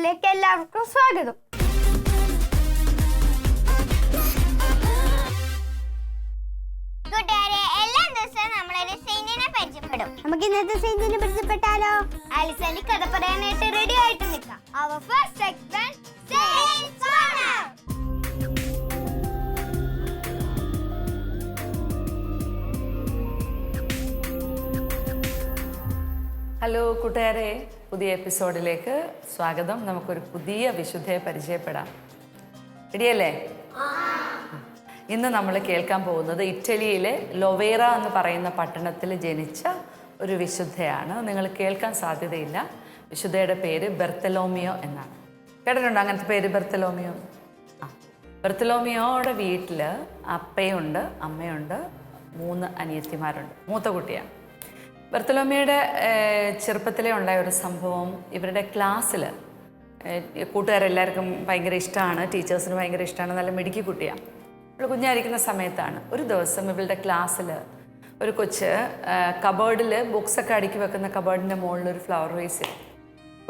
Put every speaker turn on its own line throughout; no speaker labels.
എപ്പിസോഡിലേക്ക് എല്ലാവർക്കും സ്വാഗതം.
കൂട്ടുകാരെ എല്ലാ ദിവസവും നമ്മളൊരു സെയിന്റിനെ പരിചയപ്പെടും.
നമുക്ക് ഇന്നത്തെ സെയിന്റിനെ പരിചയപ്പെട്ടാലോ?
അലിസലി കഥ പറയാനായിട്ട് റെഡി ആയിട്ട് നിൽക്കാം. അവർ ഫസ്റ്റ് സെഗ്മെന്റ് സെയിന്റ്
ഹലോ കൂട്ടുകാരെ പുതിയ എപ്പിസോഡിലേക്ക് സ്വാഗതം. നമുക്കൊരു പുതിയ വിശുദ്ധയെ പരിചയപ്പെടാം. ഇടിയല്ലേ ഇന്ന് നമ്മൾ കേൾക്കാൻ പോകുന്നത് ഇറ്റലിയിലെ ലൊവേറ എന്ന് പറയുന്ന പട്ടണത്തിൽ ജനിച്ച ഒരു വിശുദ്ധയാണ്. നിങ്ങൾ കേൾക്കാൻ സാധ്യതയില്ല. വിശുദ്ധയുടെ പേര് ബെർത്തലോമിയോ എന്നാണ്. കേട്ടിട്ടുണ്ടോ അങ്ങനത്തെ പേര് ബെർത്തലോമിയോ? ആ. ബെർത്തലോമിയോയുടെ വീട്ടിൽ അപ്പയുണ്ട് അമ്മയുണ്ട് മൂന്ന് അനിയത്തിമാരുണ്ട്. മൂത്ത കുട്ടിയാണ്. ബർത്തലോമിയുടെ ചെറുപ്പത്തിലേ ഉണ്ടായ ഒരു സംഭവം ഇവരുടെ ക്ലാസ്സിൽ കൂട്ടുകാരെല്ലാവർക്കും ഭയങ്കര ഇഷ്ടമാണ് ടീച്ചേഴ്സിന് ഭയങ്കര ഇഷ്ടമാണ് നല്ല മിടുക്കി കുട്ടിയാണ് ഇവൾ കുഞ്ഞായിരിക്കുന്ന സമയത്താണ് ഒരു ദിവസം ഇവളുടെ ക്ലാസ്സിൽ ഒരു കൊച്ച് കബേർഡിൽ ബുക്സൊക്കെ അടുക്കി വെക്കുന്ന കബേർഡിന്റെ മുകളിൽ ഒരു ഫ്ലവർ വേസ്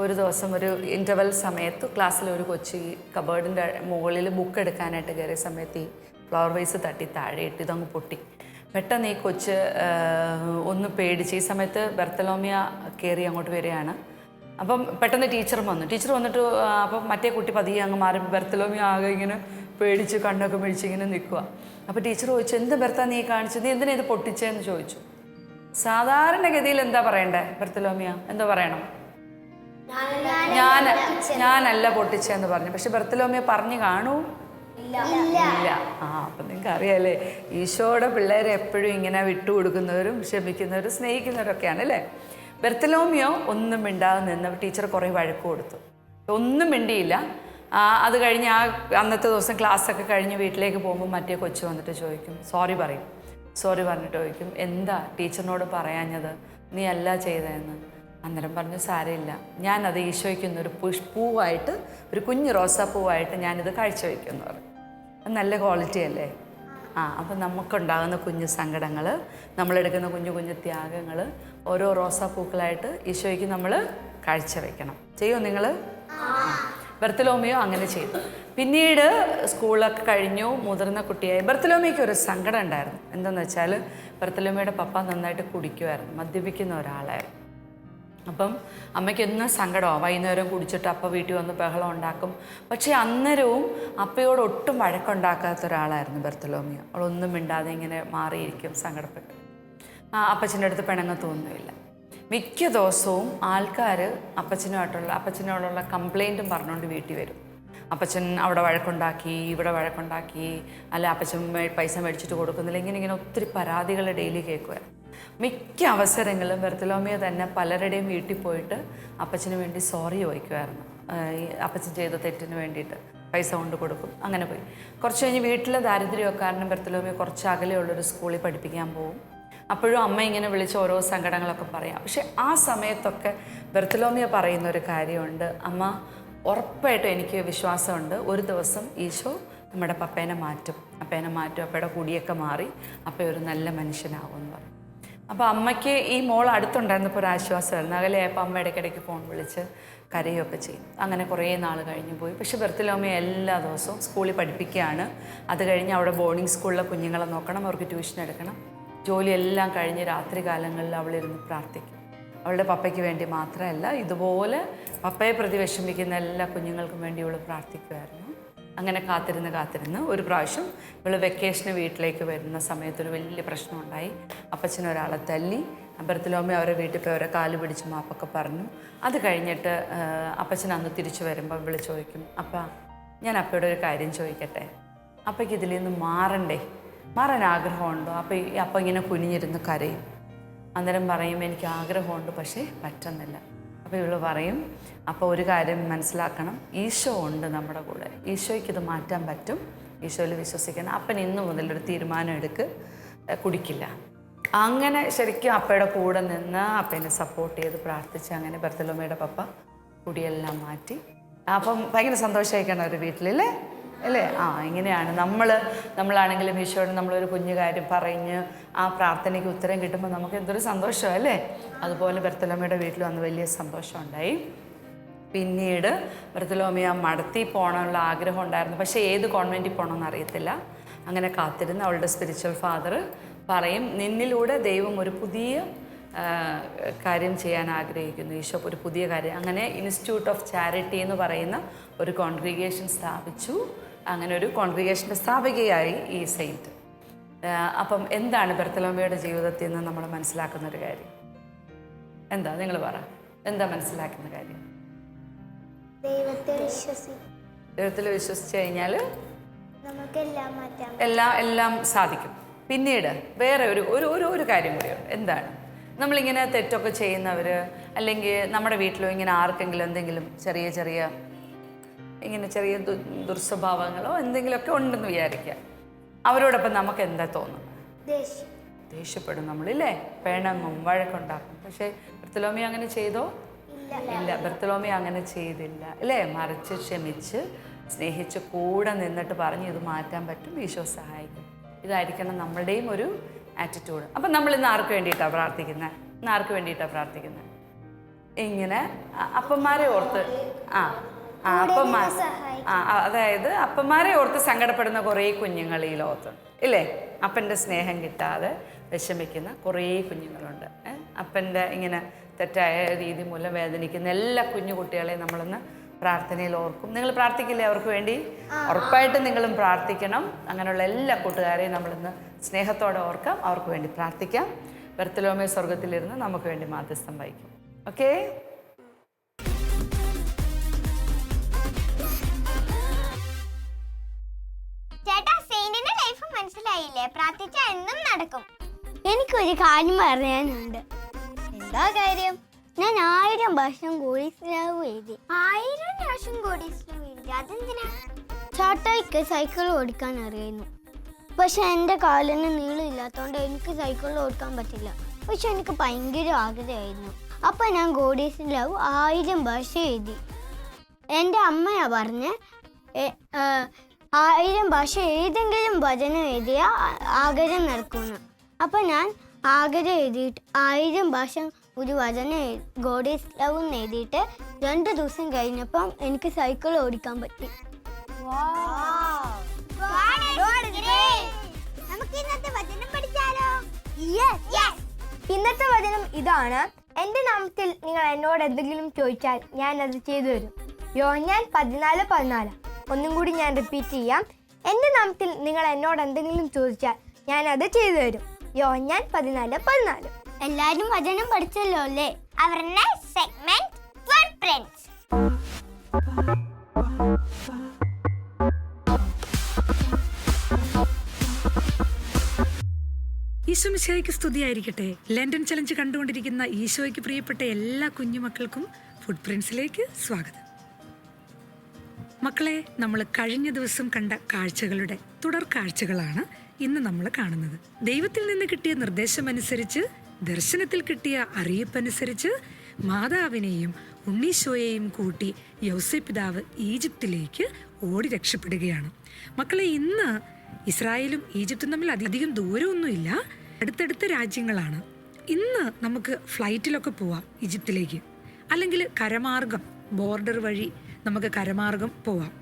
ഒരു ദിവസം ഒരു ഇന്റർവെൽ സമയത്ത് ക്ലാസ്സിൽ ഒരു കൊച്ച് ഈ കബേർഡിന്റെ മുകളിൽ ബുക്ക് എടുക്കാനായിട്ട് കയറിയ സമയത്ത് ഈ ഫ്ലവർ വേസ് തട്ടി താഴെ ഇട്ട് ഇതങ്ങ് പൊട്ടി. പെട്ടെന്ന് ഈ കൊച്ച് ഒന്ന് പേടിച്ച് ഈ സമയത്ത് ബർത്തലോമിയ കയറി അങ്ങോട്ട് വരികയാണ്. അപ്പം പെട്ടെന്ന് ടീച്ചർ വന്നു. ടീച്ചർ വന്നിട്ട് അപ്പം മറ്റേ കുട്ടി പതിയെ അങ്ങ് മാറി. ബർത്തലോമിയ ആകെ ഇങ്ങനെ പേടിച്ച് കണ്ണൊക്കെ മേടിച്ച് ഇങ്ങനെ നിൽക്കുക. അപ്പോൾ ടീച്ചർ ചോദിച്ചു എന്ത് ബർത്താ നീ കാണിച്ചത്? നീ എന്തിനാ ഇത് പൊട്ടിച്ചതെന്ന് ചോദിച്ചു. സാധാരണഗതിയിൽ എന്താ പറയണ്ടേ ബർത്തലോമിയ? എന്താ പറയണം? ഞാൻ ഞാനല്ല പൊട്ടിച്ചതെന്ന് പറഞ്ഞു. പക്ഷെ ബർത്തലോമിയ പറഞ്ഞു കാണൂ ഇല്ല. ആ അപ്പം നിങ്ങൾക്ക് അറിയാല്ലേ ഈശോയുടെ പിള്ളേരെ എപ്പോഴും ഇങ്ങനെ വിട്ടുകൊടുക്കുന്നവരും ക്ഷമിക്കുന്നവരും സ്നേഹിക്കുന്നവരൊക്കെയാണ് അല്ലേ? ബെർത്തലോമിയോ ഒന്നും മിണ്ടാതെ നിന്ന് ടീച്ചർ കുറേ വഴക്ക് കൊടുത്തു. ഒന്നും മിണ്ടിയില്ല. അത് കഴിഞ്ഞ് ആ അന്നത്തെ ദിവസം ക്ലാസ്സൊക്കെ കഴിഞ്ഞ് വീട്ടിലേക്ക് പോകുമ്പോൾ മറ്റേ കൊച്ചു വന്നിട്ട് ചോദിക്കും സോറി പറയും. സോറി പറഞ്ഞിട്ട് ചോദിക്കും എന്താ ടീച്ചറിനോട് പറയാഞ്ഞത്? നീ അല്ല ചെയ്തതെന്ന്? അന്നേരം പറഞ്ഞു സാരമില്ല. ഞാനത് ഈശോയ്ക്കുന്ന ഒരു പുഷ് പൂവായിട്ട് ഒരു കുഞ്ഞ് റോസാപ്പൂവായിട്ട് ഞാനിത് കാഴ്ചവെക്കുമെന്ന് പറഞ്ഞു. നല്ല ക്വാളിറ്റി അല്ലേ? ആ അപ്പം നമുക്കുണ്ടാകുന്ന കുഞ്ഞു സങ്കടങ്ങൾ നമ്മളെടുക്കുന്ന കുഞ്ഞു കുഞ്ഞു ത്യാഗങ്ങൾ ഓരോ റോസാപ്പൂക്കളായിട്ട് ഈശോയ്ക്ക് നമ്മൾ കാഴ്ചവെക്കണം. ചെയ്യുമോ നിങ്ങൾ ബർത്തലോമിയോ അങ്ങനെ ചെയ്തു. പിന്നീട് സ്കൂളൊക്കെ കഴിഞ്ഞു മുതിർന്ന കുട്ടിയായി. ബർത്തലോമിയയ്ക്ക് ഒരു സങ്കടം ഉണ്ടായിരുന്നു. എന്തെന്ന് വെച്ചാൽ ബർത്തലോമിയുടെ പപ്പ നന്നായിട്ട് കുടിക്കുമായിരുന്നു മദ്യപിക്കുന്ന ഒരാളായിരുന്നു. അപ്പം അമ്മയ്ക്ക് എന്നും സങ്കടമാണ് വൈകുന്നേരം കുടിച്ചിട്ട് അപ്പ വീട്ടിൽ വന്ന് ബഹളം ഉണ്ടാക്കും. പക്ഷേ അന്നേരവും അപ്പയോട് ഒട്ടും വഴക്കുണ്ടാക്കാത്ത ഒരാളായിരുന്നു ബർത്തലോമിയ. അവളൊന്നും മിണ്ടാതെ ഇങ്ങനെ മാറിയിരിക്കും സങ്കടപ്പെട്ട്. അപ്പച്ചന്റെ അടുത്ത് തോന്നുന്നില്ല. മിക്ക ദിവസവും ആൾക്കാർ അപ്പച്ചനുമായിട്ടുള്ള അപ്പച്ചനോടുള്ള കംപ്ലൈന്റും പറഞ്ഞുകൊണ്ട് വീട്ടിൽ വരും. അപ്പച്ചൻ അവിടെ വഴക്കുണ്ടാക്കി ഇവിടെ വഴക്കുണ്ടാക്കി അല്ല അപ്പച്ചൻ പൈസ മേടിച്ചിട്ട് കൊടുക്കുന്നില്ല ഇങ്ങനെ ഇങ്ങനെ ഒത്തിരി പരാതികൾ ഡെയിലി കേൾക്കുമായിരുന്നു മിക്ക അവസരങ്ങളും ബെർത്തലോമിയ തന്നെ പലരുടെയും വീട്ടിൽ പോയിട്ട് അപ്പച്ചന് വേണ്ടി സോറി ചോദിക്കുമായിരുന്നു അപ്പച്ചൻ ചെയ്ത തെറ്റിന് വേണ്ടിയിട്ട് പൈസ കൊണ്ട് കൊടുക്കും. അങ്ങനെ പോയി. കുറച്ച് കഴിഞ്ഞ് വീട്ടിലെ ദാരിദ്ര്യമൊക്കെ കാരണം ബെർത്തലോമിയ കുറച്ച് അകലെയുള്ളൊരു സ്കൂളിൽ പഠിപ്പിക്കാൻ പോകും അപ്പോഴും അമ്മ ഇങ്ങനെ വിളിച്ച് ഓരോ സങ്കടങ്ങളൊക്കെ പറയാം. പക്ഷെ ആ സമയത്തൊക്കെ ബെർത്തലോമിയ പറയുന്ന ഒരു കാര്യമുണ്ട്. അമ്മ ഉറപ്പായിട്ടും എനിക്ക് വിശ്വാസമുണ്ട്. ഒരു ദിവസം ഈശോ നമ്മുടെ പപ്പേനെ മാറ്റും. അപ്പേനെ മാറ്റും. അപ്പയുടെ കുടിയൊക്കെ മാറി. അപ്പ ഒരു നല്ല മനുഷ്യനാവും എന്ന് പറയും അപ്പോൾ അമ്മയ്ക്ക് ഈ മോൾ അടുത്തുണ്ടായിരുന്നപ്പോൾ ഒരു ആശ്വാസമായിരുന്നു. അകലെയായപ്പോൾ അമ്മ ഇടയ്ക്കിടയ്ക്ക് ഫോൺ വിളിച്ച് കരയുകയൊക്കെ ചെയ്യും. അങ്ങനെ കുറേ നാൾ കഴിഞ്ഞ് പോയി. പക്ഷെ ബെർത്തിലോമ എല്ലാ ദിവസവും സ്കൂളിൽ പഠിപ്പിക്കുകയാണ്. അത് കഴിഞ്ഞ് അവിടെ ബോർഡിംഗ് സ്കൂളിലെ കുഞ്ഞുങ്ങളെ നോക്കണം അവർക്ക് ട്യൂഷൻ എടുക്കണം. ജോലിയെല്ലാം കഴിഞ്ഞ് രാത്രി കാലങ്ങളിൽ അവളിരുന്ന് പ്രാർത്ഥിക്കും. അവളുടെ പപ്പയ്ക്ക് വേണ്ടി മാത്രമല്ല ഇതുപോലെ പപ്പയെ പ്രതി വിഷമിക്കുന്ന എല്ലാ കുഞ്ഞുങ്ങൾക്കും വേണ്ടി ഇവൾ പ്രാർത്ഥിക്കുമായിരുന്നു. അങ്ങനെ കാത്തിരുന്ന് കാത്തിരുന്ന് ഒരു പ്രാവശ്യം ഇവൾ വെക്കേഷന് വീട്ടിലേക്ക് വരുന്ന സമയത്തൊരു വലിയ പ്രശ്നമുണ്ടായി. അപ്പച്ചൻ ഒരാളെ തല്ലി അമ്പലത്തിലോമ്മ അവരെ വീട്ടിൽ പോയി അവരെ കാൽ പിടിച്ച് മാപ്പൊക്കെ പറഞ്ഞു. അത് കഴിഞ്ഞിട്ട് അപ്പച്ചൻ അന്ന് തിരിച്ചു വരുമ്പോൾ ഇവൾ ചോദിക്കും അപ്പ ഞാൻ അപ്പയുടെ ഒരു കാര്യം ചോദിക്കട്ടെ? അപ്പയ്ക്ക് ഇതിൽ നിന്ന് മാറണ്ടേ? മാറാൻ ആഗ്രഹമുണ്ടോ? അപ്പം ഈ അപ്പം ഇങ്ങനെ കുനിഞ്ഞിരുന്ന് കരയും. അന്നേരം പറയും എനിക്ക് ആഗ്രഹമുണ്ട് പക്ഷേ പറ്റുന്നില്ല. അപ്പോൾ ഇവൾ പറയും. അപ്പോൾ ഒരു കാര്യം മനസ്സിലാക്കണം. ഈശോ ഉണ്ട് നമ്മുടെ കൂടെ. ഈശോയ്ക്ക് ഇത് മാറ്റാൻ പറ്റും. ഈശോയിൽ വിശ്വസിക്കണം. അപ്പൻ ഇന്ന് ഒരു തീരുമാനം എടുക്ക്. കുടിക്കില്ല. അങ്ങനെ ശരിക്കും അപ്പയുടെ കൂടെ നിന്ന് അപ്പനെ സപ്പോർട്ട് ചെയ്ത് പ്രാർത്ഥിച്ച് അങ്ങനെ ബർത്തലോമയുടെ പപ്പ കുടിയെല്ലാം മാറ്റി. അപ്പം ഭയങ്കര സന്തോഷമായിക്കാണ് ഒരു വീട്ടിലല്ലേ അല്ലേ? ആ ഇങ്ങനെയാണ്. നമ്മൾ നമ്മളാണെങ്കിലും ഈശോയോട് നമ്മളൊരു കുഞ്ഞു കാര്യം പറഞ്ഞ് ആ പ്രാർത്ഥനയ്ക്ക് ഉത്തരം കിട്ടുമ്പോൾ നമുക്ക് എന്തൊരു സന്തോഷം അല്ലേ? അതുപോലെ ബർത്തലോമയുടെ വീട്ടിൽ വന്ന് വലിയ സന്തോഷം ഉണ്ടായി പിന്നീട് ബർത്തലോമിയ മടത്തി പോകണമെന്നുള്ള ആഗ്രഹം ഉണ്ടായിരുന്നു. പക്ഷേ ഏത് കോൺവെന്റിൽ പോകണമെന്ന് അറിയത്തില്ല. അങ്ങനെ കാത്തിരുന്ന് അവളുടെ സ്പിരിച്വൽ ഫാദർ പറയും നിന്നിലൂടെ ദൈവം ഒരു പുതിയ കാര്യം ചെയ്യാൻ ആഗ്രഹിക്കുന്നു. ഈശോ ഒരു പുതിയ കാര്യം. അങ്ങനെ ഇൻസ്റ്റിറ്റ്യൂട്ട് ഓഫ് ചാരിറ്റി എന്ന് പറയുന്ന ഒരു കോൺഗ്രിഗേഷൻ സ്ഥാപിച്ചു. അങ്ങനെ ഒരു കോൺഗ്രിഗേഷന്റെ സ്ഥാപികയായി ഈ സെയിന്റ്. അപ്പം എന്താണ് ബർത്തലോമയുടെ ജീവിതത്തിൽ നിന്ന് നമ്മൾ മനസ്സിലാക്കുന്ന ഒരു കാര്യം? എന്താ നിങ്ങൾ പറ. എന്താ മനസ്സിലാക്കുന്ന കാര്യം?
ദൈവത്തെ വിശ്വസി
ദൈവത്തിൽ വിശ്വസിച്ച് കഴിഞ്ഞാൽ എല്ലാം എല്ലാം സാധിക്കും. പിന്നീട് വേറെ ഒരു ഒരു ഒരു ഒരു കാര്യം കൂടിയുണ്ട് എന്താണ്? നമ്മളിങ്ങനെ തെറ്റൊക്കെ ചെയ്യുന്നവർ അല്ലെങ്കിൽ നമ്മുടെ വീട്ടിലോ ഇങ്ങനെ ആർക്കെങ്കിലും എന്തെങ്കിലും ചെറിയ ചെറിയ ഇങ്ങനെ ചെറിയ ദു ദുർസ്വഭാവങ്ങളോ എന്തെങ്കിലുമൊക്കെ ഉണ്ടെന്ന് വിചാരിക്കുക. അവരോടൊപ്പം നമുക്ക് എന്താ തോന്നുന്നത്
ദേഷ്യം.
ദേഷ്യപ്പെടും നമ്മളില്ലേ? പിണങ്ങും വഴക്കുണ്ടാക്കും. പക്ഷേ ബർത്തലോമി അങ്ങനെ ചെയ്തോ? ഇല്ല. ബർത്തലോമി അങ്ങനെ ചെയ്തില്ല. അല്ലേ? മറിച്ച് ക്ഷമിച്ച് സ്നേഹിച്ച് കൂടെ നിന്നിട്ട് പറഞ്ഞ് ഇത് മാറ്റാൻ പറ്റും ഈശോ സഹായിക്കും. ഇതായിരിക്കണം നമ്മളുടെയും ഒരു ആറ്റിറ്റ്യൂഡ് അപ്പം നമ്മൾ ഇന്ന് ആർക്ക് വേണ്ടിയിട്ടാണ് പ്രാർത്ഥിക്കുന്നത് ഇന്ന് ആർക്ക് വേണ്ടിയിട്ടാണ് പ്രാർത്ഥിക്കുന്നത് ഇങ്ങനെ അപ്പന്മാരെ ഓർത്ത്. ആ. ആ അപ്പന്മാർ. ആ അതായത് അപ്പന്മാരെ ഓർത്ത് സങ്കടപ്പെടുന്ന കുറേ കുഞ്ഞുങ്ങൾ ഈ ലോകത്തുണ്ട് ഇല്ലേ? അപ്പന്റെ സ്നേഹം കിട്ടാതെ വിഷമിക്കുന്ന കുറേ കുഞ്ഞുങ്ങളുണ്ട്. അപ്പന്റെ അപ്പന്റെ ഇങ്ങനെ തെറ്റായ രീതി മൂലം വേദനിക്കുന്ന എല്ലാ കുഞ്ഞു കുട്ടികളെയും നമ്മളൊന്ന് പ്രാർത്ഥനയിൽ ഓർക്കും. നിങ്ങൾ പ്രാർത്ഥിക്കില്ലേ അവർക്ക് വേണ്ടി? ഉറപ്പായിട്ടും നിങ്ങളും പ്രാർത്ഥിക്കണം. അങ്ങനെയുള്ള എല്ലാ കൂട്ടുകാരെയും നമ്മളിന്ന് സ്നേഹത്തോടെ ഓർക്കാം. അവർക്ക് വേണ്ടി പ്രാർത്ഥിക്കാം. ബർത്തലോമേ സ്വർഗത്തിലിരുന്ന് നമുക്ക് വേണ്ടി മാധ്യസ്ഥം വഹിക്കും. ഓക്കേ?
മനസ്സിലായില്ലേ പ്രാർത്ഥിച്ച എന്നും നടക്കും. എനിക്കൊരു കാര്യം പറയാനുണ്ട്. എന്താ കാര്യം? ഞാൻ ആയിരം വർഷം കൂടി എഴുതി. ആയിരം വർഷം കൂടി എഴുതി? അതെന്തിനാ? ചാട്ടായിക്ക് സൈക്കിൾ ഓടിക്കാൻ അറിയുന്നു. പക്ഷെ എന്റെ കാലിന് നീളമില്ലാത്തതുകൊണ്ട് എനിക്ക് സൈക്കിളിൽ ഓടിക്കാൻ പറ്റില്ല. പക്ഷെ എനിക്ക് ഭയങ്കര ആഗ്രഹമായിരുന്നു. അപ്പം ഞാൻ ഗോഡീസ് ലവ് ആയിരം ഭാഷ എഴുതി. എന്റെ അമ്മയാ പറഞ്ഞ് ആയിരം ഭാഷ ഏതെങ്കിലും വചനം എഴുതിയ ആഗ്രഹം നടക്കുന്നു. അപ്പം ഞാൻ ആഗ്രഹം എഴുതിയിട്ട് ആയിരം ഭാഷ ഒരു വചനം ഗോഡീസ് ലവ് എഴുതിയിട്ട് രണ്ട് ദിവസം കഴിഞ്ഞപ്പം എനിക്ക് സൈക്കിൾ ഓടിക്കാൻ പറ്റി. ഇന്നത്തെ വചനം
ഇതാണ്. എന്റെ നാമത്തിൽ നിങ്ങൾ എന്നോട് എന്തെങ്കിലും ചോദിച്ചാൽ ഞാൻ അത് ചെയ്തു തരും. ഞാൻ പതിനാല് പതിനാല്. ഒന്നും കൂടി ഞാൻ റിപ്പീറ്റ് ചെയ്യാം. എന്റെ നാമത്തിൽ നിങ്ങൾ എന്നോട് എന്തെങ്കിലും ചോദിച്ചാൽ ഞാൻ അത് ചെയ്തു തരും. ഞാൻ പതിനാല് പതിനാല്.
എല്ലാരും വചനം പഠിച്ചല്ലോ അല്ലേ? അവരുടെ സെഗ്മെന്റ്
ഈശോമിശായിക്ക് സ്തുതിയായിരിക്കട്ടെ. ലണ്ടൻ ചലഞ്ച് കണ്ടുകൊണ്ടിരിക്കുന്ന ഈശോയ്ക്ക് പ്രിയപ്പെട്ട എല്ലാ കുഞ്ഞുമക്കൾക്കും ഫുഡ് പ്രിൻസിലേക്ക് സ്വാഗതം. മക്കളെ നമ്മൾ കഴിഞ്ഞ ദിവസം കണ്ട കാഴ്ചകളുടെ തുടർ കാഴ്ചകളാണ് ഇന്ന് നമ്മൾ കാണുന്നത്. ദൈവത്തിൽ നിന്ന് കിട്ടിയ നിർദ്ദേശം അനുസരിച്ച് ദർശനത്തിൽ കിട്ടിയ അറിയിപ്പനുസരിച്ച് മാതാവിനെയും ഉണ്ണീശോയെയും കൂട്ടി യൗസെ പിതാവ് ഈജിപ്തിലേക്ക് ഓടി രക്ഷപ്പെടുകയാണ്. മക്കളെ ഇന്ന് ഇസ്രായേലും ഈജിപ്തും തമ്മിൽ അധികം ദൂരമൊന്നുമില്ല. അടുത്തടുത്ത രാജ്യങ്ങളാണ്. ഇന്ന് നമുക്ക് ഫ്ലൈറ്റിലൊക്കെ പോവാം ഈജിപ്തിലേക്ക്. അല്ലെങ്കിൽ കരമാർഗം ബോർഡർ വഴി നമുക്ക് കരമാർഗം പോവാം.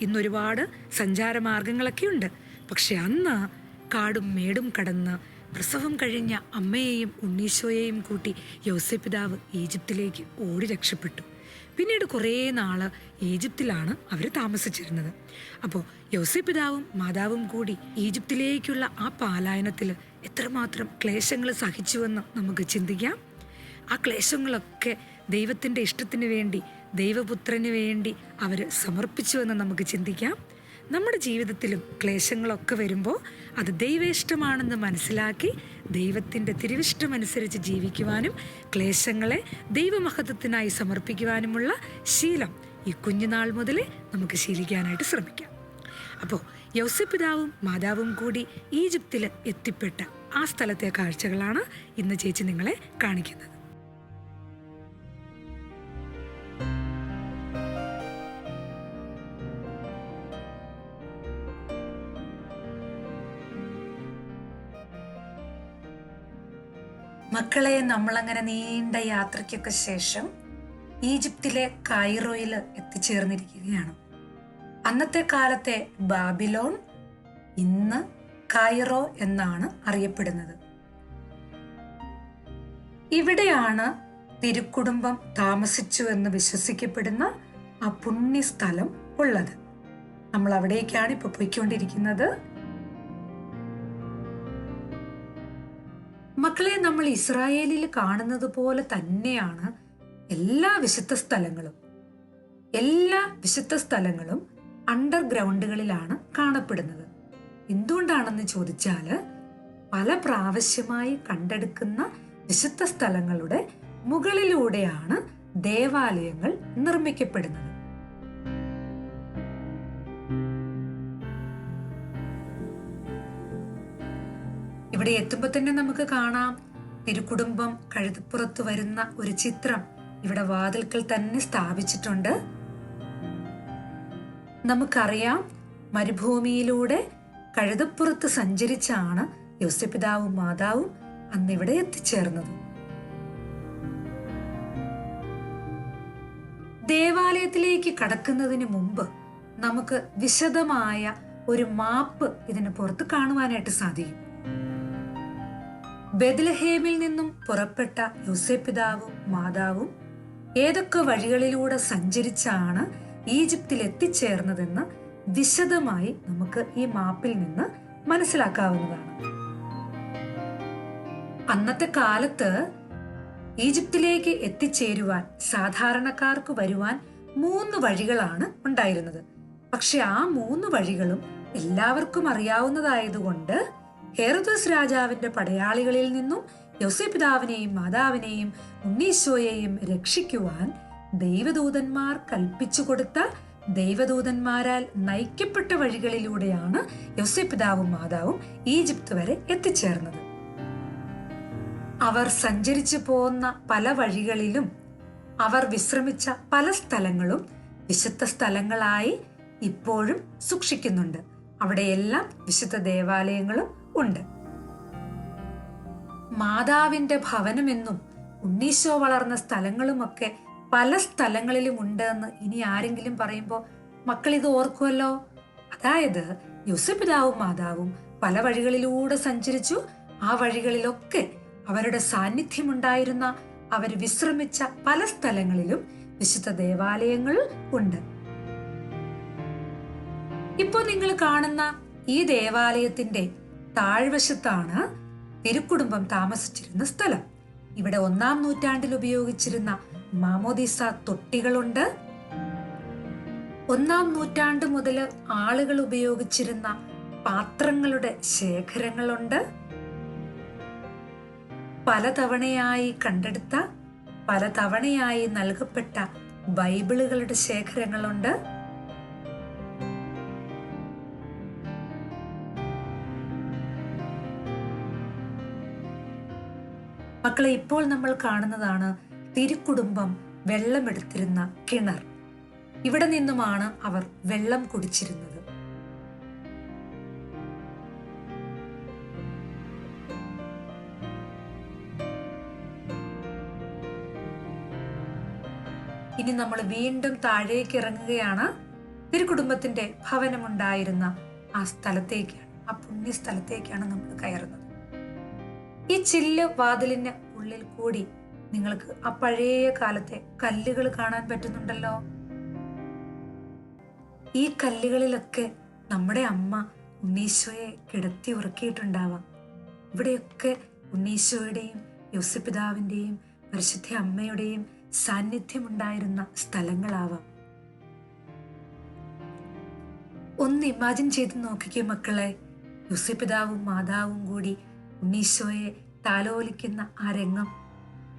ഇന്നൊരുപാട് സഞ്ചാരമാർഗങ്ങളൊക്കെ ഉണ്ട് പക്ഷെ അന്ന് കാടും മേടും കടന്ന് പ്രസവം കഴിഞ്ഞ അമ്മയെയും ഉണ്ണീശോയെയും കൂട്ടി യോസെപിതാവ് ഈജിപ്തിലേക്ക് ഓടി രക്ഷപ്പെട്ടു. പിന്നീട് കുറേ നാൾ ഈജിപ്തിലാണ് അവർ താമസിച്ചിരുന്നത്. അപ്പോൾ യോസെപിതാവും മാതാവും കൂടി ഈജിപ്തിലേക്കുള്ള ആ പാലായനത്തിൽ എത്രമാത്രം ക്ലേശങ്ങൾ സഹിച്ചുവെന്ന് നമുക്ക് ചിന്തിക്കാം? ആ ക്ലേശങ്ങളൊക്കെ ദൈവത്തിന്റെ ഇഷ്ടത്തിന് വേണ്ടി ദൈവപുത്രന് വേണ്ടി അവർ സമർപ്പിച്ചുവെന്ന് നമുക്ക് ചിന്തിക്കാം. നമ്മുടെ ജീവിതത്തിലും ക്ലേശങ്ങളൊക്കെ വരുമ്പോൾ അത് ദൈവേഷ്ടമാണെന്ന് മനസ്സിലാക്കി ദൈവത്തിന്റെ തിരുവിഷ്ടമനുസരിച്ച് ജീവിക്കുവാനും ക്ലേശങ്ങളെ ദൈവമഹത്വത്തിനായി സമർപ്പിക്കുവാനുമുള്ള ശീലം ഈ കുഞ്ഞുനാൾ മുതലേ നമുക്ക് ശീലിക്കാനായിട്ട് ശ്രമിക്കാം. അപ്പോൾ യൗസപിതാവും മാതാവും കൂടി ഈജിപ്തിൽ എത്തിപ്പെട്ട ആ സ്ഥലത്തെ കാഴ്ചകളാണ് ഇന്ന് ചേച്ചി നിങ്ങളെ കാണിക്കുന്നത്. മക്കളെ നമ്മളങ്ങനെ നീണ്ട യാത്രയ്ക്കൊക്കെ ശേഷം ഈജിപ്തിലെ കൈറോയിൽ എത്തിച്ചേർന്നിരിക്കുകയാണ്. അന്നത്തെ കാലത്തെ ബാബിലോൺ ഇന്ന് കൈറോ എന്നാണ് അറിയപ്പെടുന്നത്. ഇവിടെയാണ് തിരുക്കുടുംബം താമസിച്ചു എന്ന് വിശ്വസിക്കപ്പെടുന്ന ആ പുണ്യസ്ഥലം ഉള്ളത്. നമ്മൾ അവിടേക്കാണ് ഇപ്പൊ പോയിക്കൊണ്ടിരിക്കുന്നത്. മക്കളെ നമ്മൾ ഇസ്രായേലിൽ കാണുന്നത് പോലെ തന്നെയാണ് എല്ലാ വിശുദ്ധ സ്ഥലങ്ങളും. എല്ലാ വിശുദ്ധ സ്ഥലങ്ങളും അണ്ടർഗ്രൗണ്ടുകളിലാണ് കാണപ്പെടുന്നത്. എന്തുകൊണ്ടാണെന്ന് ചോദിച്ചാൽ പല പ്രാവശ്യമായി കണ്ടെടുക്കുന്ന വിശുദ്ധ സ്ഥലങ്ങളുടെ മുകളിലൂടെയാണ് ദേവാലയങ്ങൾ നിർമ്മിക്കപ്പെടുന്നത്. ഇവിടെ എത്തുമ്പോൾ തന്നെ നമുക്ക് കാണാം. തിരുക്കുടുംബം കഴുതപ്പുറത്ത് വരുന്ന ഒരു ചിത്രം ഇവിടെ വാതിൽക്കൽ തന്നെ സ്ഥാപിച്ചിട്ടുണ്ട്. നമുക്കറിയാം മരുഭൂമിയിലൂടെ കഴുതപ്പുറത്ത് സഞ്ചരിച്ചാണ് യോസപിതാവും മാതാവും അന്ന് ഇവിടെ എത്തിച്ചേർന്നത്. ദേവാലയത്തിലേക്ക് കടക്കുന്നതിന് മുമ്പ് നമുക്ക് വിശദമായ ഒരു മാപ്പ് ഇതിന് പുറത്ത് കാണുവാനായിട്ട് സാധിക്കും. ബെദ്ലഹേമിൽ നിന്നും പുറപ്പെട്ട യുസേപിതാവും മാതാവും ഏതൊക്കെ വഴികളിലൂടെ സഞ്ചരിച്ചാണ് ഈജിപ്തിൽ എത്തിച്ചേർന്നതെന്ന് വിശദമായി നമുക്ക് ഈ മാപ്പിൽ നിന്ന് മനസ്സിലാക്കാവുന്നതാണ്. അന്നത്തെ കാലത്ത് ഈജിപ്തിലേക്ക് എത്തിച്ചേരുവാൻ സാധാരണക്കാർക്ക് വരുവാൻ മൂന്ന് വഴികളാണ് ഉണ്ടായിരുന്നത്. പക്ഷെ ആ മൂന്ന് വഴികളും എല്ലാവർക്കും അറിയാവുന്നതായതുകൊണ്ട് ഹെറുദസ് രാജാവിന്റെ പടയാളികളിൽ നിന്നും യോസിപിതാവിനെയും മാതാവിനെയും ഉണ്ണീശോയെയും രക്ഷിക്കുവാൻ ദൈവദൂതന്മാർ കൽപ്പിച്ചു കൊടുത്ത ദൈവദൂതന്മാരാൽ നയിക്കപ്പെട്ട വഴികളിലൂടെയാണ് യോസിപിതാവും മാതാവും ഈജിപ്ത് വരെ എത്തിച്ചേർന്നത്. അവർ സഞ്ചരിച്ചു പോകുന്ന പല വഴികളിലും അവർ വിശ്രമിച്ച പല സ്ഥലങ്ങളും വിശുദ്ധ സ്ഥലങ്ങളായി ഇപ്പോഴും സൂക്ഷിക്കുന്നുണ്ട്. അവിടെയെല്ലാം വിശുദ്ധ ദേവാലയങ്ങളും ഉണ്ട്. മാതാവിന്റെ ഭവനമെന്നും ഉണ്ണീശോ വളർന്ന സ്ഥലങ്ങളുമൊക്കെ പല സ്ഥലങ്ങളിലും ഉണ്ട് എന്ന് ഇനി ആരെങ്കിലും പറയുമ്പോൾ മക്കൾ ഇത് ഓർക്കുമല്ലോ അതായത് യുസപിതാവും മാതാവും പല വഴികളിലൂടെ സഞ്ചരിച്ചു. ആ വഴികളിലൊക്കെ അവരുടെ സാന്നിധ്യമുണ്ടായിരുന്ന അവർ വിശ്രമിച്ച പല സ്ഥലങ്ങളിലും വിശുദ്ധ ദേവാലയങ്ങൾ ഉണ്ട്. ഇപ്പോൾ നിങ്ങൾ കാണുന്ന ഈ ദേവാലയത്തിന്റെ താഴ്വശത്താണ് തിരുക്കുടുംബം താമസിച്ചിരുന്ന സ്ഥലം. ഇവിടെ ഒന്നാം നൂറ്റാണ്ടിൽ ഉപയോഗിച്ചിരുന്ന മാമോദിസ തൊട്ടികളുണ്ട്. ഒന്നാം നൂറ്റാണ്ട് മുതൽ ആളുകൾ ഉപയോഗിച്ചിരുന്ന പാത്രങ്ങളുടെ ശേഖരങ്ങളുണ്ട്. പലതവണയായി കണ്ടെടുത്ത പലതവണയായി നൽകപ്പെട്ട ബൈബിളുകളുടെ ശേഖരങ്ങളുണ്ട്. മക്കളെ ഇപ്പോൾ നമ്മൾ കാണുന്നതാണ് തിരുക്കുടുംബം വെള്ളമെടുത്തിരുന്ന കിണർ. ഇവിടെ നിന്നുമാണ് അവർ വെള്ളം കുടിച്ചിരുന്നത്. ഇനി നമ്മൾ വീണ്ടും താഴേക്ക് ഇറങ്ങുകയാണ്. തിരുക്കുടുംബത്തിന്റെ ഭവനമുണ്ടായിരുന്ന ആ സ്ഥലത്തേക്കാണ് ആ പുണ്യ സ്ഥലത്തേക്കാണ് നമ്മൾ കയറുന്നത്. ഈ ചില്ല് വാതിലിന് ഉള്ളിൽ കൂടി നിങ്ങൾക്ക് ആ പഴയ കാലത്തെ കല്ലുകൾ കാണാൻ പറ്റുന്നുണ്ടല്ലോ. ഈ കല്ലുകളിലൊക്കെ നമ്മുടെ അമ്മ ഉണ്ണീശോയെ കിടത്തി ഉറക്കിയിട്ടുണ്ടാവാം. ഇവിടെയൊക്കെ ഉണ്ണീശോയുടെയും യോസിപിതാവിന്റെയും പരിശുദ്ധ അമ്മയുടെയും സാന്നിധ്യമുണ്ടായിരുന്ന സ്ഥലങ്ങളാവാം. ഒന്ന് ഇമാജിൻ ചെയ്ത് നോക്കിക്കേ മക്കളെ. യുസിപിതാവും മാതാവും കൂടി ഉണ്ണീശോയെ താലോലിക്കുന്ന ആ രംഗം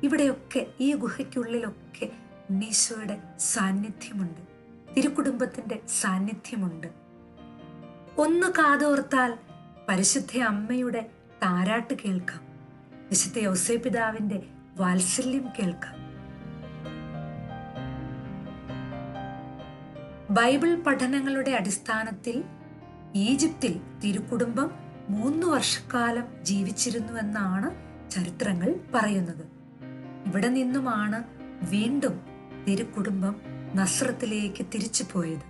ഇവിടെയൊക്കെ ഈ ഗുഹയ്ക്കുള്ളിലൊക്കെ ഉണ്ണീശോയുടെ സാന്നിധ്യമുണ്ട്. തിരുക്കുടുംബത്തിന്റെ സാന്നിധ്യമുണ്ട്. ഒന്ന് കാതോർത്താൽ പരിശുദ്ധ അമ്മയുടെ താരാട്ട് കേൾക്കാം. വിശുദ്ധ യോസേപിതാവിന്റെ വാത്സല്യം കേൾക്കാം. ബൈബിൾ പഠനങ്ങളുടെ അടിസ്ഥാനത്തിൽ ഈജിപ്തിൽ തിരുക്കുടുംബം മൂന്ന് വർഷക്കാലം ജീവിച്ചിരുന്നുവെന്നാണ് ചരിത്രങ്ങൾ പറയുന്നത്. ഇവിടെ നിന്നുമാണ് വീണ്ടും തിരുക്കുടുംബം നസ്രത്തിലേക്ക് തിരിച്ചു പോയത്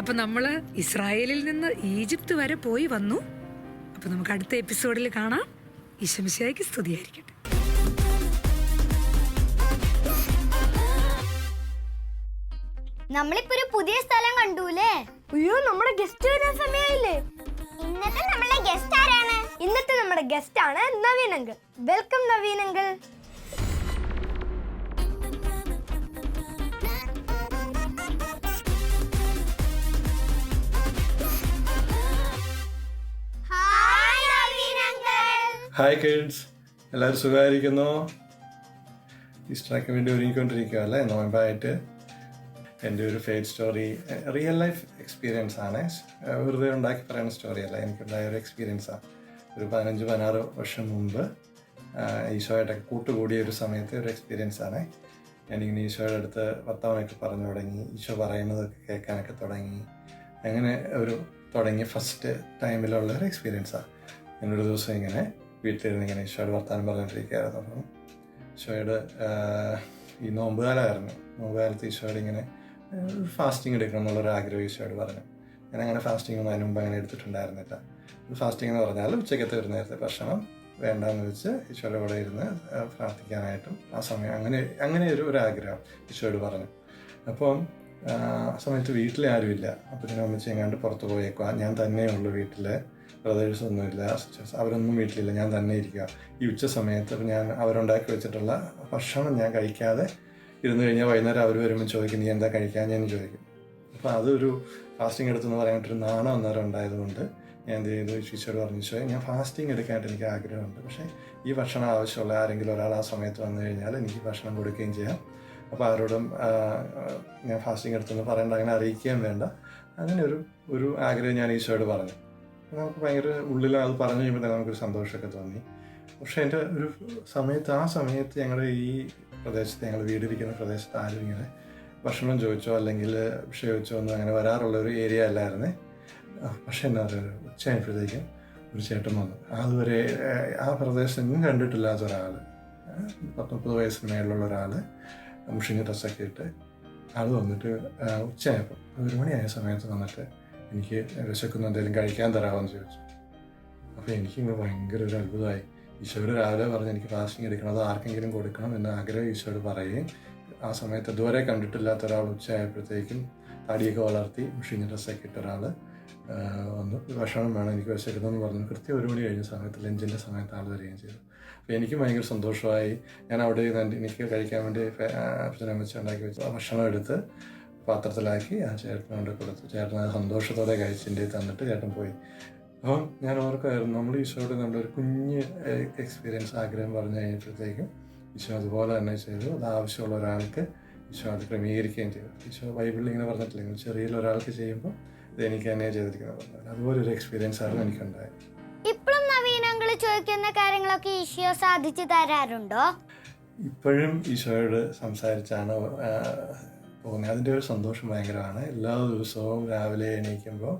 അപ്പൊ നമ്മൾ ഇസ്രായേലിൽ നിന്ന് ഈജിപ്ത് വരെ പോയി വന്നു. അപ്പൊ നമുക്ക് അടുത്ത എപ്പിസോഡിൽ കാണാം. ഈശംശയ്ക്ക് സ്തുതിയായിരിക്കട്ടെ.
നമ്മളിപ്പോ ഒരു പുതിയ സ്ഥലം കണ്ടൂലേ?
അയ്യോ നമ്മുടെ ഗസ്റ്റ് വരാൻ സമയമായില്ലേ
ഇന്നത്തെ നമ്മുടെ ഗസ്റ്റ് ആരാണ്?
ഇന്നത്തെ നമ്മുടെ ഗസ്റ്റ് ആണ് Naveen uncle. Welcome Naveen uncle.
Hi
kids എല്ലാവരും സുഖമായിരിക്കുന്നു? ഈസ്റ്ററൊക്കെ വേണ്ടി ഒരുങ്ങിക്കൊണ്ടിരിക്കുക അല്ലേ? നോയമ്പായിട്ട് എന്റെ ഒരു fate story real life experience ആണ്. വെറുതെ ഉണ്ടാക്കി പറയുന്ന സ്റ്റോറി അല്ല. എനിക്കുണ്ടായ ഒരു എക്സ്പീരിയൻസാണ് ഒരു പതിനഞ്ച് പതിനാറ് വർഷം മുമ്പ് ഈശോയായിട്ടൊക്കെ കൂട്ടുകൂടിയ ഒരു സമയത്തെ ഒരു എക്സ്പീരിയൻസ് ആണ്. ഞാനിങ്ങനെ ഈശോയുടെ അടുത്ത് വർത്തമാനമൊക്കെ പറഞ്ഞു തുടങ്ങി. ഈശോ പറയുന്നതൊക്കെ കേൾക്കാനൊക്കെ തുടങ്ങി. അങ്ങനെ ഒരു തുടങ്ങിയ ഫസ്റ്റ് ടൈമിലുള്ള ഒരു എക്സ്പീരിയൻസാണ് ഞാനൊരു ദിവസം ഇങ്ങനെ വീട്ടിലിരുന്ന് ഇങ്ങനെ ഈശോയുടെ വർത്തമാനം പറഞ്ഞുകൊണ്ടിരിക്കുകയായിരുന്നു. അപ്പം ഈശോയുടെ ഈ നോമ്പ് കാലമായിരുന്നു നോമ്പ് കാലത്ത് ഈശോയുടെ ഇങ്ങനെ ഫാസ്റ്റിംഗ് എടുക്കണം എന്നുള്ളൊരു ആഗ്രഹം ഈശോയോട് പറഞ്ഞു. ഞാൻ അങ്ങനെ ഫാസ്റ്റിംഗ് ഒന്നും അതിന് മുമ്പ് അങ്ങനെ എടുത്തിട്ടുണ്ടായിരുന്നില്ല. ഫാസ്റ്റിംഗ് എന്ന് പറഞ്ഞാൽ ഉച്ചക്കത്തെ ഒരു നേരത്തെ ഭക്ഷണം വേണ്ടാന്ന് വെച്ച് ഈശോയുടെ കൂടെ ഇരുന്ന് പ്രാർത്ഥിക്കാനായിട്ടും ആ സമയം അങ്ങനെ അങ്ങനെ ഒരു ഒരു ആഗ്രഹം ഈശോയോട് പറഞ്ഞു. അപ്പം ആ സമയത്ത് വീട്ടിൽ ആരുമില്ല. അപ്പത്തിനും അമ്മച്ചി എങ്ങാണ്ട് പുറത്ത് പോയേക്കുക ഞാൻ തന്നെയുള്ളൂ വീട്ടിൽ ബ്രദേഴ്സ് ഒന്നുമില്ല സിസ്റ്റേഴ്സ്. അവരൊന്നും വീട്ടിലില്ല ഞാൻ തന്നെ ഇരിക്കുക. ഈ ഉച്ച സമയത്ത് ഞാൻ അവരുണ്ടാക്കി വെച്ചിട്ടുള്ള ഭക്ഷണം ഞാൻ കഴിക്കാതെ ഇരുന്ന് കഴിഞ്ഞാൽ വൈകുന്നേരം അവർ വരുമ്പോൾ ചോദിക്കും നീ എന്താ കഴിക്കാൻ ഞാൻ ചോദിക്കും. അപ്പോൾ അതൊരു ഫാസ്റ്റിംഗ് എടുത്തെന്ന് പറയാനായിട്ടൊരു നാണം അന്നേരം ഉണ്ടായതുകൊണ്ട് ഞാൻ എന്ത് ചെയ്തു? ടീച്ചറോട് പറഞ്ഞു ചോദിച്ചാൽ ഞാൻ ഫാസ്റ്റിംഗ് എടുക്കാനായിട്ട് എനിക്ക് ആഗ്രഹമുണ്ട്. പക്ഷേ ഈ ഭക്ഷണം ആവശ്യമുള്ള ആരെങ്കിലും ഒരാൾ ആ സമയത്ത് വന്നു കഴിഞ്ഞാൽ എനിക്ക് ഭക്ഷണം കൊടുക്കുകയും ചെയ്യാം. അപ്പോൾ ആരോടും ഞാൻ ഫാസ്റ്റിംഗ് എടുത്തെന്ന് പറയേണ്ട അങ്ങനെ അറിയിക്കുകയും വേണ്ട. അങ്ങനെ ഒരു ഒരു ആഗ്രഹം ഞാൻ ഈശോയോട് പറഞ്ഞു. നമുക്ക് ഭയങ്കര ഉള്ളിൽ അത് പറഞ്ഞു കഴിയുമ്പോൾ തന്നെ നമുക്കൊരു സന്തോഷമൊക്കെ തോന്നി. പക്ഷേ എന്റെ ഒരു സമയത്ത് ആ സമയത്ത് ഞങ്ങളുടെ ഈ പ്രദേശത്ത് ഞങ്ങൾ വീടിരിക്കുന്ന പ്രദേശത്ത് ആരും ഇങ്ങനെ ഭക്ഷണം ചോദിച്ചോ അല്ലെങ്കിൽ ക്ഷയിച്ചോ ഒന്നും അങ്ങനെ വരാറുള്ള ഒരു ഏരിയ അല്ലായിരുന്നേ. പക്ഷെ എന്നാ പറയുക ഉച്ചയായപ്പോഴത്തേക്കും ഒരു ചേട്ടൻ വന്നു. അതുവരെ ആ പ്രദേശം എങ്ങും കണ്ടിട്ടില്ലാത്ത ഒരാൾ പത്ത് മുപ്പത് വയസ്സിന് മേലുള്ള ഒരാൾ മുഷിഞ്ഞ ഡ്രസ്സൊക്കെ ഇട്ട് ആൾ വന്നിട്ട് ഉച്ചയായപ്പോൾ ഒരു മണിയായ സമയത്ത് വന്നിട്ട് എനിക്ക് വിശക്കുന്ന എന്തെങ്കിലും കഴിക്കാൻ തരാമെന്ന് ചോദിച്ചു. അപ്പോൾ എനിക്കിങ്ങനെ ഭയങ്കര ഒരു അത്ഭുതമായി. ഈശോയോട് രാവിലെ പറഞ്ഞ് എനിക്ക് ഫാസ്റ്റിംഗ് എടുക്കണം അത് ആർക്കെങ്കിലും കൊടുക്കണം എന്ന് ആഗ്രഹം ഈശോയോട് പറയുകയും ആ സമയത്ത് ഇതുവരെ കണ്ടിട്ടില്ലാത്ത ഒരാൾ ഉച്ചയായപ്പോഴത്തേക്കും തടിയൊക്കെ വളർത്തി മുഷിഞ്ഞ ഡ്രസ്സൊക്കെ ഇട്ട ഒരാൾ വന്ന്. ഭക്ഷണം വേണം എനിക്ക് വിശക്കുന്നതെന്ന് പറഞ്ഞു. കൃത്യം ഒരു മണി കഴിഞ്ഞ സമയത്ത് ലഞ്ചിന്റെ സമയത്ത് ആൾ വരികയും ചെയ്തു. അപ്പോൾ എനിക്ക് ഭയങ്കര സന്തോഷമായി. ഞാൻ അവിടെ എനിക്ക് കഴിക്കാൻ വേണ്ടി അച്ഛനും ഉണ്ടാക്കി വെച്ച ഭക്ഷണം എടുത്ത് പാത്രത്തിലാക്കി ആ ചേട്ടനോട് കൊടുത്തു. ചേട്ടൻ അത് സന്തോഷത്തോടെ കഴിച്ചിന്റെ തന്നിട്ട് ചേട്ടൻ പോയി. അപ്പം ഞാൻ ഓർക്കുമായിരുന്നു നമ്മൾ ഈശോയോട് നമ്മുടെ ഒരു കുഞ്ഞ് എക്സ്പീരിയൻസ് ആഗ്രഹം പറഞ്ഞു കഴിഞ്ഞപ്പോഴത്തേക്കും ഈശോ അതുപോലെ തന്നെ ചെയ്തു. അത് ആവശ്യമുള്ള ഒരാൾക്ക് ഈശോ അത് ക്രമീകരിക്കുകയും ചെയ്തു. ഈശോ ബൈബിളിൽ ഇങ്ങനെ പറഞ്ഞിട്ടില്ല ചെറിയ ഒരാൾക്ക് ചെയ്യുമ്പോൾ ഇത് എനിക്ക് തന്നെ ചെയ്തിരിക്കുന്നത്. പറഞ്ഞത് അതുപോലെ ഒരു എക്സ്പീരിയൻസ് ആയിരുന്നു എനിക്കുണ്ടായത്.
ഇപ്പോഴും നവീനങ്ങൾ ചോദിക്കുന്ന കാര്യങ്ങളൊക്കെ ഈശോ സാധിച്ചു തരാറുണ്ടോ?
ഇപ്പോഴും ഈശോയോട് സംസാരിച്ചാണ് പോകുന്നത്. അതിന്റെ ഒരു സന്തോഷം ഭയങ്കരമാണ്. എല്ലാ ദിവസവും രാവിലെ എണീക്കുമ്പോൾ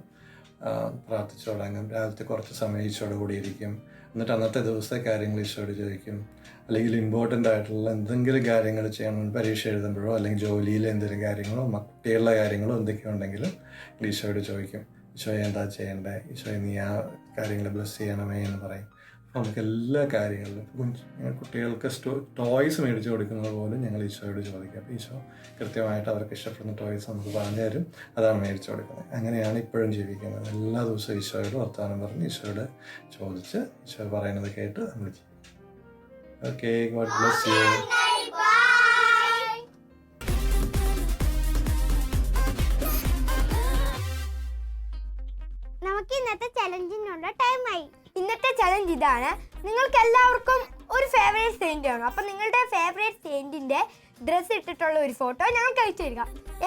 പ്രാർത്ഥിച്ചു തുടങ്ങും. രാവിലത്തെ കുറച്ച് സമയം ഈശോട് കൂടിയിരിക്കും എന്നിട്ട് അന്നത്തെ ദിവസത്തെ കാര്യങ്ങൾ ഈശോയോട് ചോദിക്കും. അല്ലെങ്കിൽ ഇമ്പോർട്ടന്റ് ആയിട്ടുള്ള എന്തെങ്കിലും കാര്യങ്ങൾ ചെയ്യണം. പരീക്ഷ എഴുതുമ്പോഴോ അല്ലെങ്കിൽ ജോലിയിൽ എന്തെങ്കിലും കാര്യങ്ങളോ മക്കളുടെ കാര്യങ്ങളോ എന്തൊക്കെ ഉണ്ടെങ്കിലും ഈശോയോട് ചോദിക്കും. ഈശോയെ എന്താ ചെയ്യേണ്ടത് ഈശോയെ നീ ആ കാര്യങ്ങൾ ബ്ലസ് ചെയ്യണമേ എന്ന് പറയും. നമുക്ക് എല്ലാ കാര്യങ്ങളിലും കുട്ടികൾക്ക് സ്റ്റോ ടോയ്സ് മേടിച്ച് കൊടുക്കുന്നത് പോലും ഞങ്ങൾ ഈശോയോട് ചോദിക്കാം. ഈശോ കൃത്യമായിട്ട് അവർക്ക് ഇഷ്ടപ്പെടുന്ന ടോയ്സ് നമുക്ക് പറഞ്ഞു തരും. അതാണ് മേടിച്ച് കൊടുക്കുന്നത്. അങ്ങനെയാണ് ഇപ്പോഴും ജീവിക്കുന്നത്. എല്ലാ ദിവസവും ഈശോയോട് വർത്തമാനം പറഞ്ഞ് ഈശോയോട് ചോദിച്ച് ഈശോ പറയുന്നത് കേട്ട് നമ്മൾ ചെയ്യും
നമുക്ക് ഇന്നത്തെ ചലഞ്ചിനുള്ള ടൈമായി
ഇന്നത്തെ ചലഞ്ച് ഇതാണ്. നിങ്ങൾക്ക് എല്ലാവർക്കും ഒരു ഫേവറേറ്റ് സെയിന്റ് ആണ്. അപ്പം നിങ്ങളുടെ ഫേവറേറ്റ് സെയിന്റിന്റെ ഡ്രസ്സ് ഇട്ടിട്ടുള്ള ഒരു ഫോട്ടോ ഞങ്ങൾക്ക് അയച്ചു തരിക.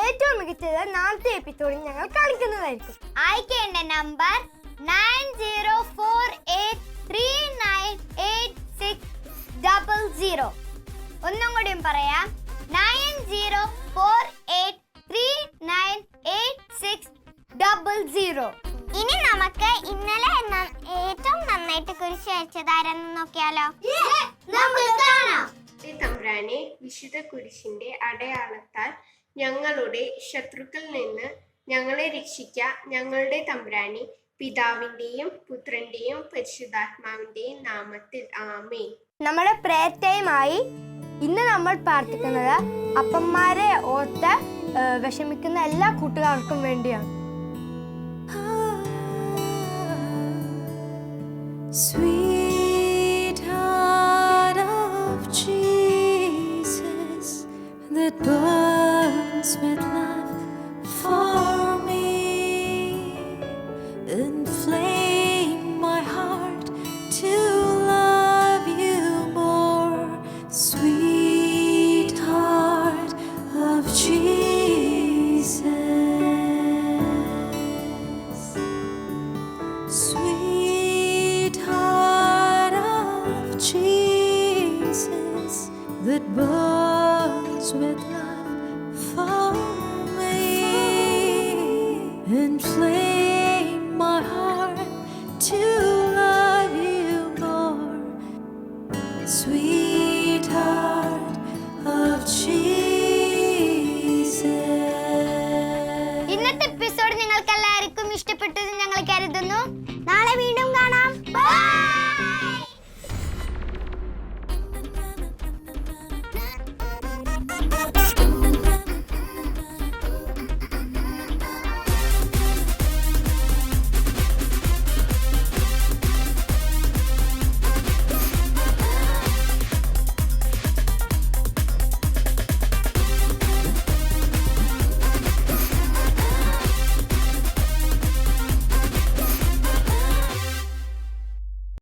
ഏറ്റവും മികച്ചത് നാളത്തെ എപ്പിസോഡിൽ ഞങ്ങൾ കാണിക്കുന്നതായിരിക്കും.
അയക്കേണ്ട number nine zero four eight three nine eight six double zero ഒന്നും കൂടിയും പറയാം. Nine zero four eight three nine eight six double zero ഇനി നമുക്ക് ഇന്നലെ എന്ന ഏറ്റവും നന്നായിട്ട് കുരിശ് വരച്ചതാരെന്ന് നോക്കിയാലോ?
തമ്പ്രാനെ വിശുദ്ധ കുരിശിന്റെ അടയാളത്താൽ ഞങ്ങളുടെ ശത്രുക്കളിൽ നിന്ന് ഞങ്ങളെ രക്ഷിക്ക ഞങ്ങളുടെ തമ്പ്രാനെ പിതാവിന്റെയും പുത്രന്റെയും പരിശുദ്ധാത്മാവിന്റെയും നാമത്തിൽ ആമേ
നമ്മുടെ പ്രേറ്റയുമായി ഇന്ന് നമ്മൾ പ്രാർത്ഥിക്കുന്നത് അപ്പന്മാരെ ഓർത്ത് വിഷമിക്കുന്ന എല്ലാ കൂട്ടുകാർക്കും വേണ്ടിയാണ്.
Sweetheart of Jesus that burns with love for